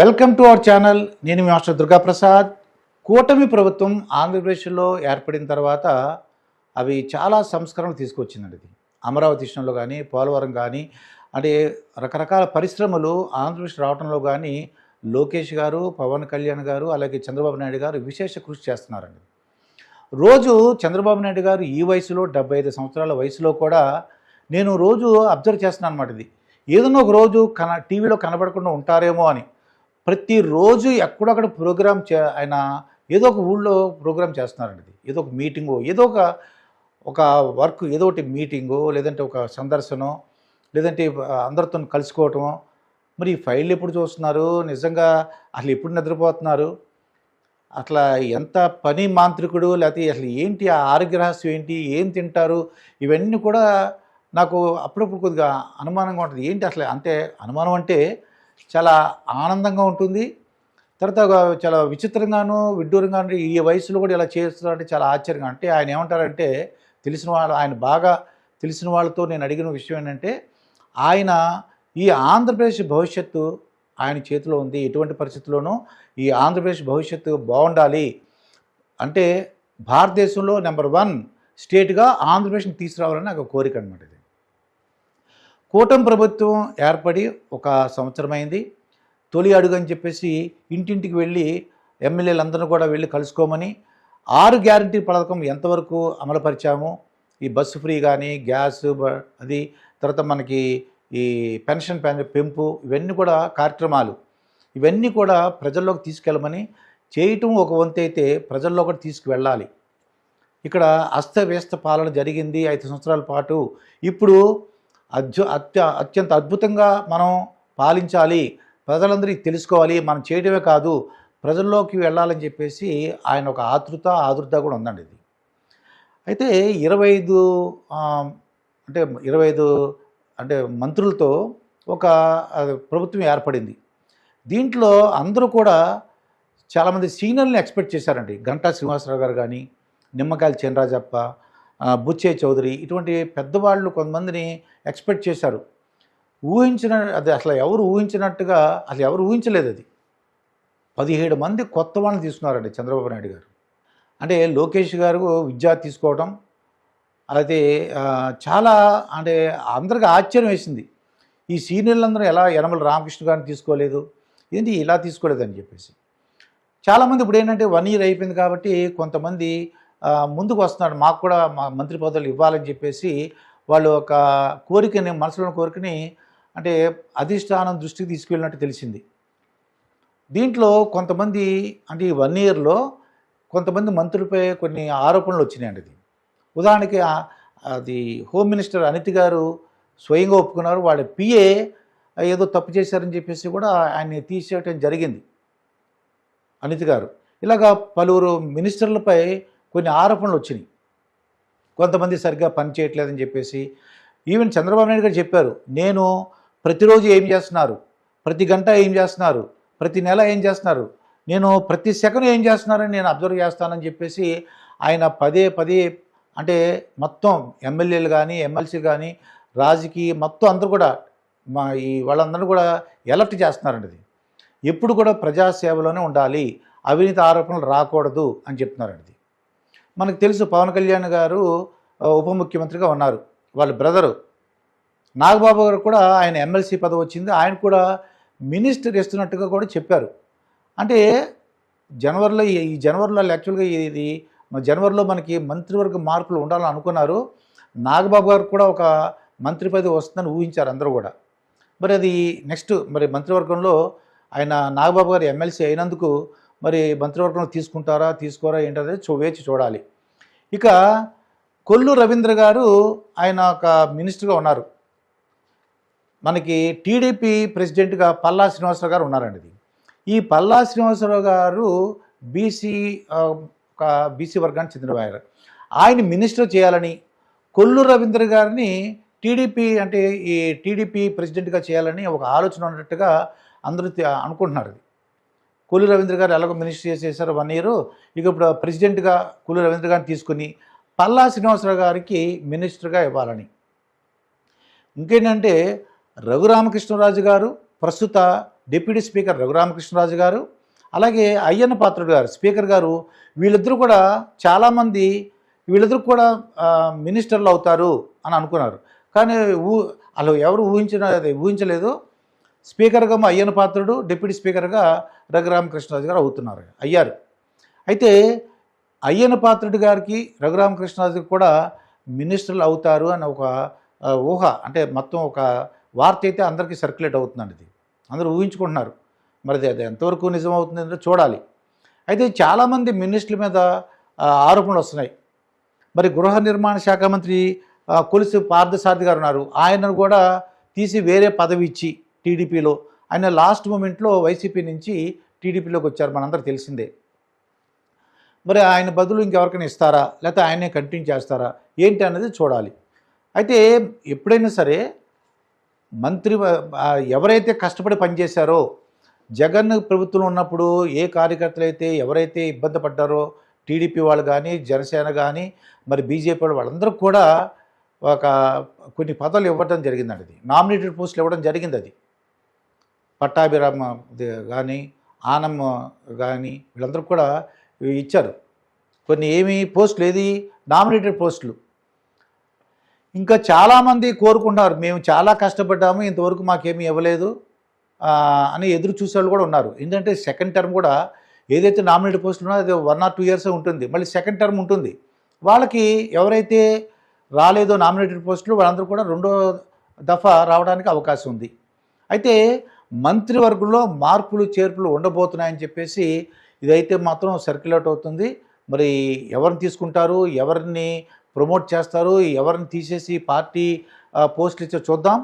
Welcome to our channel. నేను మీ master Durgaprasad. కూటమి ప్రభుత్వం ఆంధ్రప్రదేశ్లో ఏర్పడిన తర్వాత అవి చాలా సంస్కరణలు తీసుకొచ్చిందండి ఇది అమరావతి విషయంలో కానీ పోలవరం కానీ అంటే రకరకాల పరిశ్రమలు ఆంధ్రప్రదేశ్ రావడంలో కానీ లోకేష్ గారు పవన్ కళ్యాణ్ గారు అలాగే చంద్రబాబు నాయుడు గారు విశేష కృషి చేస్తున్నారండి. రోజు చంద్రబాబు నాయుడు గారు ఈ వయసులో డెబ్బై ఐదు సంవత్సరాల వయసులో కూడా నేను రోజు అబ్జర్వ్ చేస్తున్నాను అనమాట ఇది. ఏదైనా ఒక రోజు కన టీవీలో కనబడకుండా ఉంటారేమో అని. ప్రతిరోజు ఎక్కడొక్కడ ప్రోగ్రామ్ చే ఆయన ఏదో ఒక ఊళ్ళో ప్రోగ్రామ్ చేస్తున్నారండి ఇది. ఏదో ఒక మీటింగు ఏదో ఒక ఒక వర్క్ ఏదో ఒకటి మీటింగు లేదంటే ఒక సందర్శనం లేదంటే అందరితో కలుసుకోవటం మరి ఈ ఫైల్ ఎప్పుడు చూస్తున్నారు? నిజంగా అసలు ఎప్పుడు నిద్రపోతున్నారు? అట్లా ఎంత పని మాంత్రికుడు లేకపోతే అసలు ఏంటి ఆ ఆరోగ్య రహస్యం ఏంటి? ఏం తింటారు? ఇవన్నీ కూడా నాకు అప్పుడప్పుడు కొద్దిగా అనుమానంగా ఉంటుంది. ఏంటి అసలు అంటే అనుమానం అంటే చాలా ఆనందంగా ఉంటుంది. తర్వాత చాలా విచిత్రంగాను విడ్డూరంగాను ఈ వయసులో కూడా ఇలా చేస్తున్నారంటే చాలా ఆశ్చర్యంగా అంటే ఆయన ఏమంటారంటే తెలిసిన వాళ్ళు ఆయన బాగా తెలిసిన వాళ్ళతో నేను అడిగిన విషయం ఏంటంటే ఆయన ఈ ఆంధ్రప్రదేశ్ భవిష్యత్తు ఆయన చేతిలో ఉంది ఎటువంటి పరిస్థితుల్లోనూ ఈ ఆంధ్రప్రదేశ్ భవిష్యత్తు బాగుండాలి. అంటే భారతదేశంలో నెంబర్ వన్ స్టేట్గా ఆంధ్రప్రదేశ్ని తీసుకురావాలని నాకు కోరిక అనమాట కూటమి ప్రభుత్వం ఏర్పడి ఒక సంవత్సరమైంది. తొలి అడుగు అని చెప్పేసి ఇంటింటికి వెళ్ళి ఎమ్మెల్యేలందరూ కూడా వెళ్ళి కలుసుకోమని ఆరు గ్యారంటీ పథకం ఎంతవరకు అమలుపరిచాము? ఈ బస్సు ఫ్రీ కానీ గ్యాస్ అది తర్వాత మనకి ఈ పెన్షన్ పెంపు ఇవన్నీ కూడా కార్యక్రమాలు. ఇవన్నీ కూడా ప్రజల్లోకి తీసుకెళ్ళమని చేయటం ఒక వంతు అయితే ప్రజల్లో కూడా తీసుకువెళ్ళాలి. ఇక్కడ అస్తవ్యస్త పాలన జరిగింది. ఐదు సంవత్సరాల పాటు. ఇప్పుడు అద్భు అత్య అత్యంత అద్భుతంగా మనం పాలించాలి. ప్రజలందరికీ తెలుసుకోవాలి. మనం చేయడమే కాదు ప్రజల్లోకి వెళ్ళాలని చెప్పేసి ఆయన ఒక ఆతృత ఆతృత కూడా ఉందండి ఇది. అయితే ఇరవై ఐదు అంటే ఇరవై ఐదు అంటే మంత్రులతో ఒక ప్రభుత్వం ఏర్పడింది. దీంట్లో అందరూ కూడా చాలామంది సీనియర్ని ఎక్స్పెక్ట్ చేశారండి. గంటా శ్రీనివాసరావు గారు కానీ నిమ్మకాయల చినరాజప్ప బుచ్చే చౌదరి ఇటువంటి పెద్దవాళ్ళు కొంతమందిని ఎక్స్పెక్ట్ చేశారు. ఊహించిన అది అసలు ఎవరు ఊహించినట్టుగా అసలు ఎవరు ఊహించలేదు అది. పదిహేడు మంది కొత్త వాళ్ళని తీసుకున్నారండి చంద్రబాబు నాయుడు గారు. అంటే లోకేష్ గారు విద్య తీసుకోవడం అయితే చాలా అంటే అందరికీ ఆశ్చర్యం వేసింది. ఈ సీనియర్లందరూ ఎలా యనమల రామకృష్ణ గారిని తీసుకోలేదు? ఏంటి ఇలా తీసుకోలేదని చెప్పేసి. చాలామంది ఇప్పుడు ఏంటంటే వన్ ఇయర్ అయిపోయింది కాబట్టి కొంతమంది ముందుకు వస్తున్నాడు మాకు కూడా మా మంత్రి పదవులు ఇవ్వాలని చెప్పేసి వాళ్ళు ఒక కోరికని మనసులో కోరికని అంటే అధిష్టానం దృష్టికి తీసుకెళ్ళినట్టు తెలిసింది. దీంట్లో కొంతమంది అంటే ఈ వన్ ఇయర్లో కొంతమంది మంత్రులపై కొన్ని ఆరోపణలు వచ్చినాయండి ఇది ఉదాహరణకి అది హోమ్ మినిస్టర్ అనిత్ గారు స్వయంగా ఒప్పుకున్నారు. వాళ్ళ పిఏ ఏదో తప్పు చేశారని చెప్పేసి కూడా ఆయన్ని తీసేయటం జరిగింది అనిత్ గారు. ఇలాగా పలువురు మినిస్టర్లపై కొన్ని ఆరోపణలు వచ్చినాయి. కొంతమంది సరిగ్గా పని చేయట్లేదని చెప్పేసి ఈవెన్ చంద్రబాబు నాయుడు గారు చెప్పారు నేను ప్రతిరోజు ఏం చేస్తున్నారు? ప్రతి గంట ఏం చేస్తున్నారు? ప్రతి నెల ఏం చేస్తున్నారు? నేను ప్రతి సెకండ్ ఏం చేస్తున్నారని నేను అబ్జర్వ్ చేస్తానని చెప్పేసి ఆయన పదే పదే అంటే మొత్తం ఎమ్మెల్యేలు కానీ ఎమ్మెల్సీలు కానీ రాజకీయ మొత్తం అందరూ కూడా మా ఈ వాళ్ళందరూ కూడా ఎలర్ట్ చేస్తున్నారండి ఇది ఎప్పుడు కూడా ప్రజాసేవలోనే ఉండాలి. అవినీతి ఆరోపణలు రాకూడదు అని చెప్తున్నారండి మనకు తెలుసు పవన్ కళ్యాణ్ గారు ఉప ముఖ్యమంత్రిగా ఉన్నారు. వాళ్ళ బ్రదరు. నాగబాబు గారు కూడా ఆయన ఎమ్మెల్సీ పదవి వచ్చింది. ఆయన కూడా మినిస్టర్ ఇస్తున్నట్టుగా కూడా చెప్పారు. అంటే జనవరిలో ఈ జనవరిలో యాక్చువల్గా ఇది జనవరిలో మనకి మంత్రివర్గ మార్పులు ఉండాలని అనుకున్నారు. నాగబాబు గారు కూడా ఒక మంత్రి పదవి వస్తుందని ఊహించారు అందరూ కూడా. మరి అది నెక్స్ట్ మరి మంత్రివర్గంలో ఆయన నాగబాబు గారు ఎమ్మెల్సీ అయినందుకు మరి మంత్రివర్గంలో తీసుకుంటారా తీసుకోరా ఏంటనేది చూ వేచి చూడాలి. ఇక కొల్లు రవీంద్ర గారు ఆయన ఒక మినిస్టర్గా ఉన్నారు. మనకి టీడీపీ ప్రెసిడెంట్గా పల్లా శ్రీనివాసరావు గారు ఉన్నారండి ఇది. ఈ పల్లా శ్రీనివాసరావు గారు బీసీ ఒక బీసీ వర్గానికి చెందినవారు ఆయన. మినిస్టర్ చేయాలని కొల్లు రవీంద్ర గారిని టీడీపీ అంటే ఈ టీడీపీ ప్రెసిడెంట్గా చేయాలని ఒక ఆలోచన ఉన్నట్టుగా అందరూ అనుకుంటున్నారు అనుకుంటున్నారు కూలి రవీంద్ర గారు ఎలాగో మినిస్టర్ చేసేసారు వన్ ఇయర్ ఇక ఇప్పుడు ప్రెసిడెంట్గా కూలి రవీంద్ర గారిని తీసుకుని పల్లా శ్రీనివాసరావు గారికి మినిస్టర్గా ఇవ్వాలని. ఇంకేంటంటే రఘురామకృష్ణరాజు గారు ప్రస్తుత డిప్యూటీ స్పీకర్ రఘురామకృష్ణరాజు గారు అలాగే అయ్యన్న పాత్రుడు గారు స్పీకర్ గారు వీళ్ళిద్దరూ కూడా చాలామంది వీళ్ళిద్దరు కూడా మినిస్టర్లు అవుతారు అని అనుకున్నారు. కానీ ఊ అలా ఎవరు ఊహించిన ఊహించలేదు. స్పీకర్గా మా అయ్యన పాత్రుడు డిప్యూటీ స్పీకర్గా రఘురామకృష్ణరాజు గారు అవుతున్నారు అయ్యారు. అయితే అయ్యన పాత్రుడు గారికి రఘురామకృష్ణరాజుకి కూడా మినిస్టర్లు అవుతారు అని ఒక ఊహ అంటే మొత్తం ఒక వార్త అయితే అందరికీ సర్క్యులేట్ అవుతుందండి ఇది. అందరూ ఊహించుకుంటున్నారు. మరి అది- ఎంతవరకు నిజం అవుతుందో చూడాలి. అయితే చాలామంది మినిస్టర్ల మీద ఆరోపణలు వస్తున్నాయి. మరి గృహ నిర్మాణ శాఖ మంత్రి కొలిసి పార్థసారథి గారు ఉన్నారు. ఆయనను కూడా తీసి వేరే పదవి ఇచ్చి టీడీపీలో. ఆయన లాస్ట్ మూమెంట్లో వైసీపీ నుంచి టీడీపీలోకి వచ్చారు మనందరూ తెలిసిందే. మరి ఆయన బదులు ఇంకెవరికైనా ఇస్తారా? లేకపోతే ఆయనే కంటిన్యూ చేస్తారా? ఏంటి అన్నది చూడాలి. అయితే ఎప్పుడైనా సరే మంత్రి ఎవరైతే కష్టపడి పనిచేశారో జగన్ ప్రభుత్వం ఉన్నప్పుడు ఏ కార్యకర్తలు అయితే ఎవరైతే ఇబ్బంది పడ్డారో టీడీపీ వాళ్ళు కానీ జనసేన కానీ మరి బీజేపీ వాళ్ళు వాళ్ళందరూ కూడా ఒక కొన్ని పదవులు ఇవ్వడం జరిగిందండి అది. నామినేటెడ్ పోస్టులు ఇవ్వడం జరిగింది అది. పట్టాభిరామ కానీ ఆనమ్మ కానీ వీళ్ళందరూ కూడా ఇచ్చారు. కొన్ని ఏమి పోస్టులు ఏది? నామినేటెడ్ పోస్టులు. ఇంకా చాలామంది కోరుకున్నారు మేము చాలా కష్టపడ్డాము ఇంతవరకు మాకేమీ ఇవ్వలేదు అని ఎదురు చూసేవాళ్ళు కూడా ఉన్నారు. ఎందుకంటే సెకండ్ టర్మ్ కూడా ఏదైతే నామినేటెడ్ పోస్టులు ఉన్నాయో అది వన్ ఆర్ టూ ఇయర్స్ ఉంటుంది. మళ్ళీ సెకండ్ టర్మ్ ఉంటుంది. వాళ్ళకి ఎవరైతే రాలేదో నామినేటెడ్ పోస్టులు వాళ్ళందరూ కూడా రెండో దఫా రావడానికి అవకాశం ఉంది. అయితే మంత్రివర్గంలో మార్పులు చేర్పులు ఉండబోతున్నాయని చెప్పేసి ఇదైతే మాత్రం సర్క్యులేట్ అవుతుంది. మరి ఎవరిని తీసుకుంటారు ఎవరిని ప్రమోట్ చేస్తారు ఎవరిని తీసేసి పార్టీ పోస్టులు ఇచ్చో చూద్దాం.